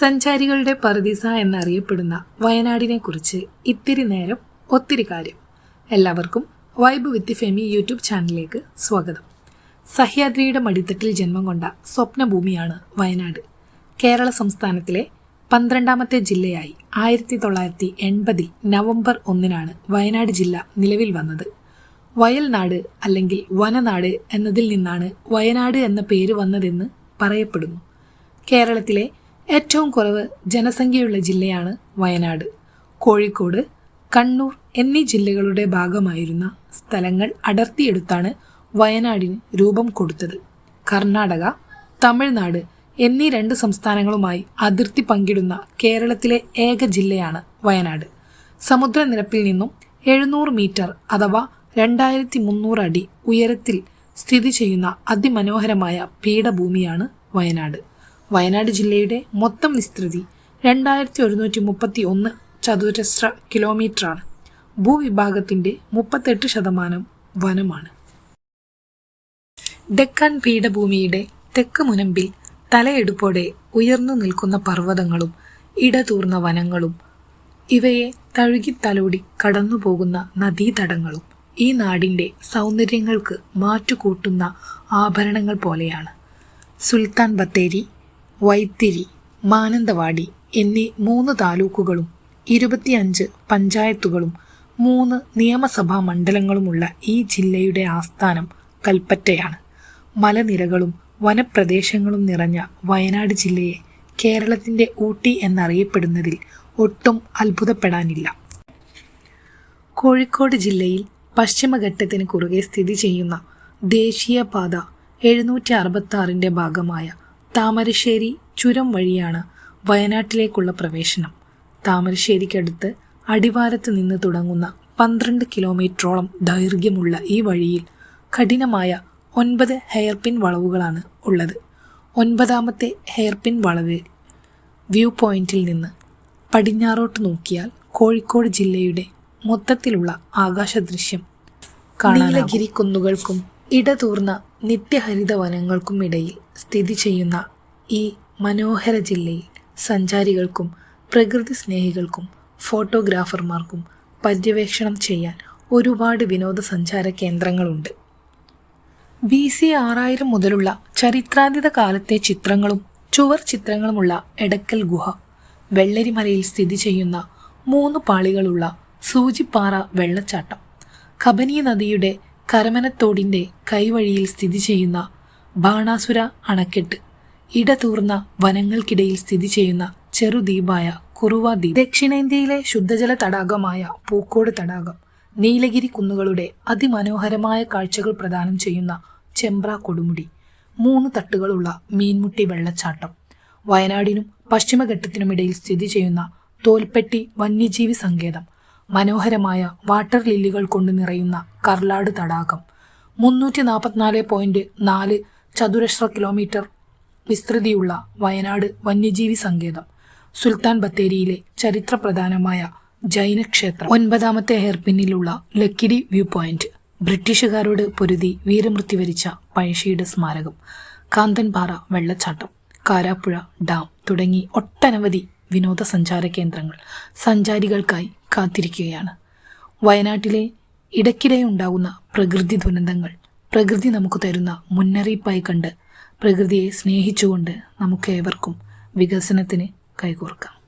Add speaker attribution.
Speaker 1: സഞ്ചാരികളുടെ പർദീസ എന്നറിയപ്പെടുന്ന വയനാടിനെ കുറിച്ച് ഇത്തിരി നേരം ഒത്തിരി കാര്യം. എല്ലാവർക്കും വൈബ് വിത്ത് ഫെമി യൂട്യൂബ് ചാനലിലേക്ക് സ്വാഗതം. സഹ്യാദ്രിയുടെ മടിത്തട്ടിൽ ജന്മം കൊണ്ട സ്വപ്നഭൂമിയാണ് വയനാട്. കേരള സംസ്ഥാനത്തിലെ പന്ത്രണ്ടാമത്തെ ജില്ലയായി ആയിരത്തി തൊള്ളായിരത്തി എൺപതിൽ നവംബർ ഒന്നിനാണ് വയനാട് ജില്ല നിലവിൽ വന്നത്. വയൽനാട് അല്ലെങ്കിൽ വനനാട് എന്നതിൽ നിന്നാണ് വയനാട് എന്ന പേര് വന്നതെന്ന് പറയപ്പെടുന്നു. കേരളത്തിലെ ഏറ്റവും കുറവ് ജനസംഖ്യയുള്ള ജില്ലയാണ് വയനാട്. കോഴിക്കോട് കണ്ണൂർ എന്നീ ജില്ലകളുടെ ഭാഗമായിരുന്ന സ്ഥലങ്ങൾ അടർത്തിയെടുത്താണ് വയനാടിന് രൂപം കൊടുത്തത്. കർണാടക തമിഴ്നാട് എന്നീ രണ്ട് സംസ്ഥാനങ്ങളുമായി അതിർത്തി പങ്കിടുന്ന കേരളത്തിലെ ഏക ജില്ലയാണ് വയനാട്. സമുദ്രനിരപ്പിൽ നിന്നും എഴുന്നൂറ് മീറ്റർ അഥവാ രണ്ടായിരത്തി മുന്നൂറ് അടി ഉയരത്തിൽ സ്ഥിതി ചെയ്യുന്ന അതിമനോഹരമായ പീഠഭൂമിയാണ് വയനാട്. വയനാട് ജില്ലയുടെ മൊത്തം വിസ്തൃതി രണ്ടായിരത്തി ഒരുന്നൂറ്റി മുപ്പത്തി ഒന്ന് ചതുരശ്ര കിലോമീറ്ററാണ്. ഭൂവിഭാഗത്തിന്റെ മുപ്പത്തെട്ട് ശതമാനം വനമാണ്. ഡെക്കാൻ പീഠഭൂമിയുടെ തെക്ക് മുനമ്പിൽ തലയെടുപ്പോടെ ഉയർന്നു നിൽക്കുന്ന പർവതങ്ങളും ഇടതൂർന്ന വനങ്ങളും ഇവയെ തഴുകിത്തലോടി കടന്നുപോകുന്ന നദീതടങ്ങളും ഈ നാടിന്റെ സൗന്ദര്യങ്ങൾക്ക് മാറ്റുകൂട്ടുന്ന ആഭരണങ്ങൾ പോലെയാണ്. സുൽത്താൻ ബത്തേരി വൈത്തിരി മാനന്തവാടി എന്നീ മൂന്ന് താലൂക്കുകളും ഇരുപത്തിയഞ്ച് പഞ്ചായത്തുകളും മൂന്ന് നിയമസഭാ മണ്ഡലങ്ങളുമുള്ള ഈ ജില്ലയുടെ ആസ്ഥാനം കൽപ്പറ്റയാണ്. മലനിരകളും വനപ്രദേശങ്ങളും നിറഞ്ഞ വയനാട് ജില്ലയെ കേരളത്തിന്റെ ഊട്ടി എന്നറിയപ്പെടുന്നതിൽ ഒട്ടും അത്ഭുതപ്പെടാനില്ല. കോഴിക്കോട് ജില്ലയിൽ പശ്ചിമഘട്ടത്തിന് കുറുകെ സ്ഥിതി ചെയ്യുന്ന ദേശീയപാത എഴുന്നൂറ്റി അറുപത്തി ഭാഗമായ താമരശ്ശേരി ചുരം വഴിയാണ് വയനാട്ടിലേക്കുള്ള പ്രവേശനം. താമരശ്ശേരിക്കടുത്ത് അടിവാരത്ത് നിന്ന് തുടങ്ങുന്ന പന്ത്രണ്ട് കിലോമീറ്ററോളം ദൈർഘ്യമുള്ള ഈ വഴിയിൽ കഠിനമായ ഒൻപത് ഹെയർപിൻ വളവുകളാണ് ഉള്ളത്. ഒൻപതാമത്തെ ഹെയർപിൻ വളവ് വ്യൂ പോയിന്റിൽ നിന്ന് പടിഞ്ഞാറോട്ട് നോക്കിയാൽ കോഴിക്കോട് ജില്ലയുടെ മൊത്തത്തിലുള്ള ആകാശ ദൃശ്യം നീലഗിരി കുന്നുകൾക്കും ഇടതൂർന്ന നിത്യഹരിത വനങ്ങൾക്കും ഇടയിൽ സ്ഥിതി ചെയ്യുന്ന ഈ മനോഹര ജില്ലയിൽ സഞ്ചാരികൾക്കും പ്രകൃതി സ്നേഹികൾക്കും ഫോട്ടോഗ്രാഫർമാർക്കും പര്യവേക്ഷണം ചെയ്യാൻ ഒരുപാട് വിനോദസഞ്ചാര കേന്ദ്രങ്ങളുണ്ട്. ബി സി ആറായിരം മുതലുള്ള ചരിത്രാതീത കാലത്തെ ചിത്രങ്ങളും ചുവർ ചിത്രങ്ങളുമുള്ള എടക്കൽ ഗുഹ വെള്ളരിമലയിൽ സ്ഥിതി ചെയ്യുന്ന മൂന്ന് പാളികളുള്ള സൂചിപ്പാറ വെള്ളച്ചാട്ടം കബനി നദിയുടെ കരമനത്തോടിന്റെ കൈവഴിയിൽ സ്ഥിതി ചെയ്യുന്ന ബാണാസുര അണക്കെട്ട്. ഇടതൂർന്ന വനങ്ങൾക്കിടയിൽ സ്ഥിതി ചെയ്യുന്ന ചെറുദ്വീപായ കുറുവ ദ്വീപ്. ദക്ഷിണേന്ത്യയിലെ ശുദ്ധജല തടാകമായ പൂക്കോട് തടാകം നീലഗിരി കുന്നുകളുടെ അതിമനോഹരമായ കാഴ്ചകൾ പ്രദാനം ചെയ്യുന്ന ചെമ്പ്ര കൊടുമുടി മൂന്ന് തട്ടുകളുള്ള മീൻമുട്ടി വെള്ളച്ചാട്ടം. വയനാടിനും പശ്ചിമഘട്ടത്തിനുമിടയിൽ സ്ഥിതി ചെയ്യുന്ന തോൽപ്പെട്ടി വന്യജീവി സങ്കേതം മനോഹരമായ വാട്ടർ ലില്ലികൾ കൊണ്ട് നിറയുന്ന കർലാട് തടാകം മുന്നൂറ്റി നാൽപ്പത്തിനാല് പോയിന്റ് നാല് ചതുരശ്ര കിലോമീറ്റർ വിസ്തൃതിയുള്ള വയനാട് വന്യജീവി സങ്കേതം സുൽത്താൻ ബത്തേരിയിലെ ചരിത്രപ്രധാനമായ ജൈനക്ഷേത്രം ഒൻപതാമത്തെ ഹെയർപിന്നിലുള്ള ലക്കിടി വ്യൂ പോയിന്റ്. ബ്രിട്ടീഷുകാരോട് പൊരുതി വീരമൃത്യു വരിച്ച പഴശ്ശിയുടെ സ്മാരകം കാന്തൻപാറ വെള്ളച്ചാട്ടം കാരാപ്പുഴ ഡാം തുടങ്ങി ഒട്ടനവധി വിനോദസഞ്ചാര കേന്ദ്രങ്ങൾ സഞ്ചാരികൾക്കായി കാത്തിരിക്കുകയാണ്. വയനാട്ടിലെ ഇടയ്ക്കിടെ ഉണ്ടാകുന്ന പ്രകൃതി ദുരന്തങ്ങൾ പ്രകൃതി നമുക്ക് തരുന്ന മുന്നറിയിപ്പായി കണ്ട് പ്രകൃതിയെ സ്നേഹിച്ചുകൊണ്ട് നമുക്ക് ഏവർക്കും വികസനത്തിന് കൈകോർക്കാം.